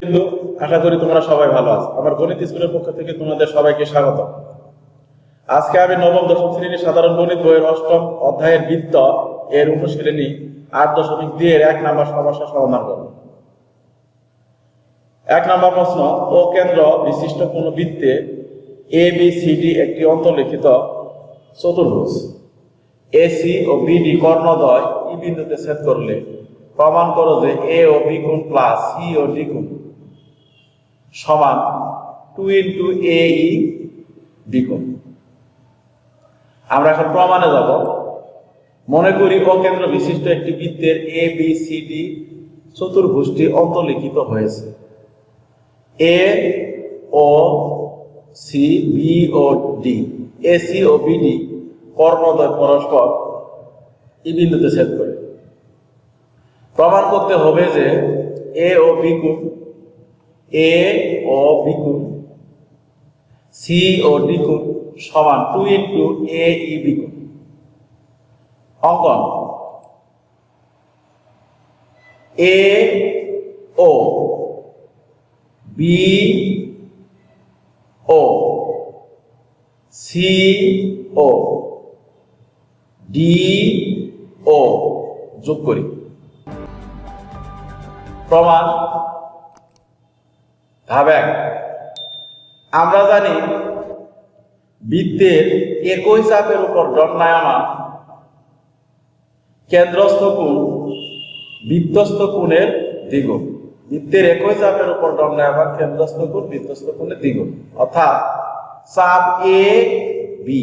কিন্তু আশা করি তোমরা সবাই ভালো আছো। আমার গণিত স্কুলের পক্ষ থেকে তোমাদের সবাইকে স্বাগত আজকে আমি নবম, দশম শ্রেণির সাধারণ গণিত বইয়ের অষ্টম অধ্যায়ের বৃত্ত এর অনুশীলনী আট দশমিক দুই এর এক নাম্বার সমস্যা সমাধান করব। এক নাম্বার প্রশ্ন, ও কেন্দ্র বিশিষ্ট কোন বৃত্তে এ বি সি ডি একটি অন্তর্লিখিত চতুর্ভুজ। এসি ও বিডি কর্ণদ্বয় ই বিন্দুতে ছেদ করলে প্রমাণ করো যে এ ও বি গুণ প্লাস সি ও ডি গুণ সমান two into A E B আমরা এখন প্রমাণে যাব। মনে করি অকেন্দ্র বিশিষ্ট একটি বৃত্তের এ বি সি ডি চতুর্ভুজটি অন্তর্লিখিত হয়েছে। A O C B O D A C O BD কর্ণদ্বয় পরস্পর ই বিন্দুতে ছেদ করে। প্রমাণ করতে হবে যে এ ও বি গুণ এ ও বি গুণ সি ও ডি গুণ সমান two into A E B গুণ অঙ্কন। A O B O C O D O যোগ করি। প্রমাণ। এক। আমরা জানি বৃত্তের একই চাপের উপর দণ্ডায়মান কেন্দ্রস্থ কোণ বৃত্তস্থ কোণের দ্বিগুণ। বৃত্তের একই চাপের উপর দণ্ডায়মান কেন্দ্রস্থ কোণ বৃত্তস্থ কোণের দ্বিগুণ। অর্থাৎ চাপ এ, বি।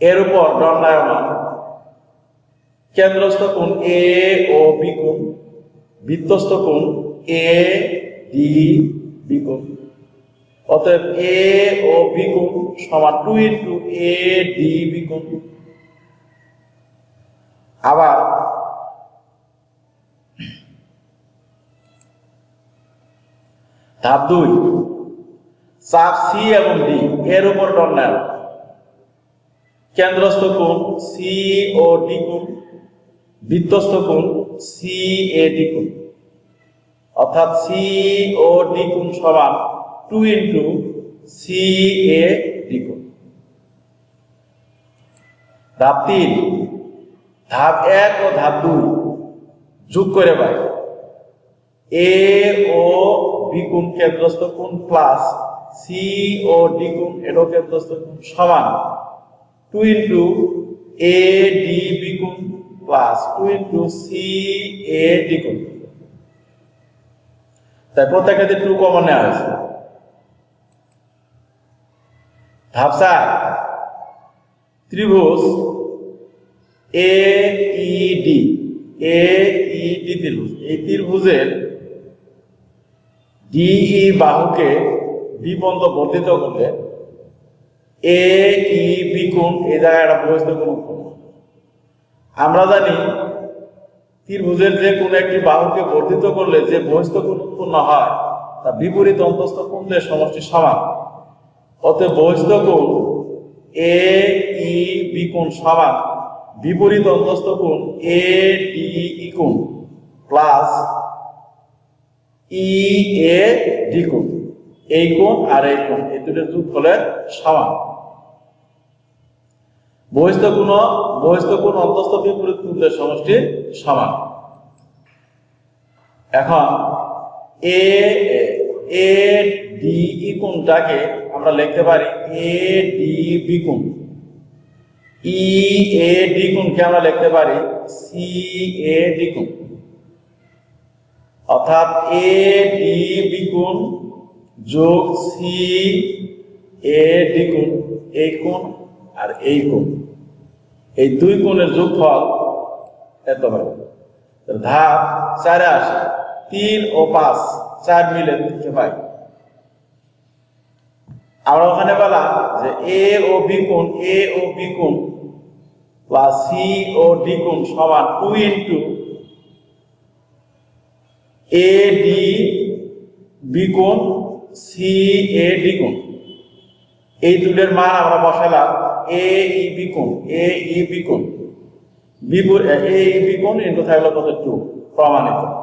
এর উপর দণ্ডায়মান কেন্দ্রস্থ কোণ এ ও বি কোণ বৃত্তস্থ কোণ এ ডি বি কোণ অতএব এ ও বি কোণ সমান two into A D B কোণ আবার ধাপ দুই, চাপ সি এবং ডি এর উপর দণ্ডায়ন। কেন্দ্রস্থ কোণ সি ও ডি কোণ বৃত্তস্থ কোণ সি এ ডি কোণ অর্থাৎ সি ও ডি কোণ সমান two into C A D কোণ ধাপ তিন। ধাপ এক ও ধাপ দুই। যোগ করে পাই। এ ও বি কোণ কেন্দ্রস্থ কোণ প্লাস সি ও ডি কোণ এডো কেন্দ্রস্থ কোণ সমান। Two into A D B কোণ plus two into C A D কোণ তাই প্রত্যেকটাতে টু কমন নেওয়া হয়েছে। ধাপ ত্রিভুজ এ E D A E D ত্রিভুজ। এই ত্রিভুজের ডিই বাহুকে বি পর্যন্ত বর্ধিত করলে এ ই বি কোণ এই জায়গায় একটা উৎপন্ন হয়। আমরা জানি ত্রিভুজের যে কোনো একটি বাহুকে বর্ধিত করলে যে বহিস্থ উৎপন্ন হয়, তা বিপরীত অন্তস্থ কোণদের সমষ্টি সমান। অতএব বহিস্থ কোণ এ ই বি কোণ সমান। বিপরীত অন্তস্থ কোণ এ ডি ই কোণ প্লাস ই এ ডি কোণ। এই কোণ আর এই কোণ, এই দুটো যোগ হলে সমান। বহিস্থ কোণ বহিস্থ কোণ অন্তস্থ বিপরীত কোণদের সমষ্টি সমান। এখন এ এ, ডি, ই কোণটাকে আমরা লিখতে পারি এ, ডি, বি কোণ। ই, এ, ডি কোণকে আমরা লিখতে পারি সি, এ, ডি কোণ। অর্থাৎ এ, ডি, বি কোণ যোগ সি, এ, ডি কোণ। এই কোণ আর এই কোণ, এই দুই কোণের যোগফল এত হবে। ধাপ চারে আসে, তিন ও পাঁচ, চার মিলে লিখতে পাই। আমরা ওখানে বললাম যে এ ও বি কোণ, এ ও বি কোণ প্লাস সি ও ডি কোণ সমান two into A D B কোণ, সি এ ডি কোণ। এই দুটোর মান আমরা বসালাম এ ই বি কোণ এ ই বি কোণ। বিপরীত এ ই বি কোণ ইন্টু থাকল কত টু প্রমাণিত।